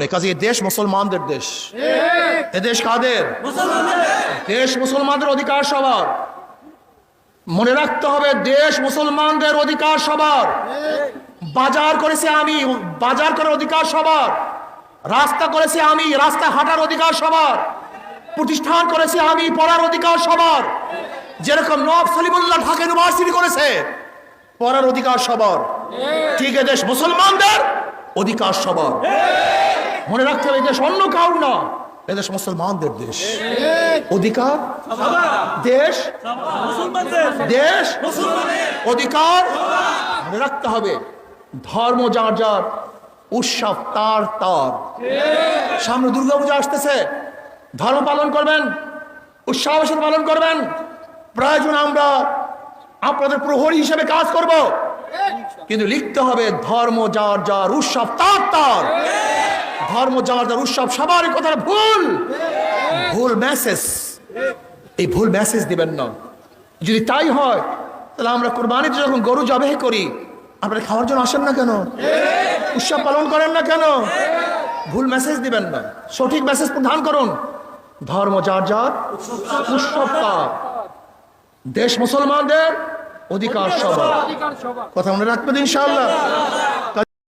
কাজে এ দেশ মুসলমানদের দেশ। এ দেশ কাদের? দেশ মুসলমানদের অধিকার সবার। মনে রাখতে হবে দেশ মুসলমানদের অধিকার সবার। বাজার করেছে আমি বাজার করার অধিকার সবার। রাস্তা করেছে আমি রাস্তা হাঁটার অধিকার সবার। প্রতিষ্ঠান করেছে আমি পড়ার অধিকার সবার। যেরকম নব সলিমুল্লাহ ঢাকা ইউনিভার্সিটি করেছে পড়ার অধিকার সবার। ঠিক। এ দেশ মুসলমানদের অধিকার সবার। মনে রাখতে হবে দেশ অন্য কাউর না এদেশ মুসলমানদের দেশ। অধিকার? দেশ? দেশ? অধিকার? মনে রাখতে হবে ধর্ম যার যার উৎসব তার তার। সামনে দুর্গাপূজা আসতেছে ধর্ম পালন করবেন উৎসবের সাথে পালন করবেন। প্রয়োজন আমরা আপনাদের প্রহরী হিসেবে কাজ করব। কিন্তু লিখতে হবে ধর্ম যার যার উৎসব তার তার। ধর্ম যার উৎসব সবারই কথা ভুল। ভুল মেসেজ এই ভুল মেসেজ দিবেন না। যদি তাই হয়, তাহলে আমরা কোরবানিতে যখন গরু জবাই করি, আপনারা খাওয়ার জন্য আসেন না কেন? উৎসব পালন করেন না কেন? ভুল মেসেজ দিবেন না। সঠিক মেসেজ প্রদান করুন। ধর্ম যার যার উৎসব দেশ মুসলমানদের অধিকার সবার। কথা মনে রাখবেন ইনশাআল্লাহ।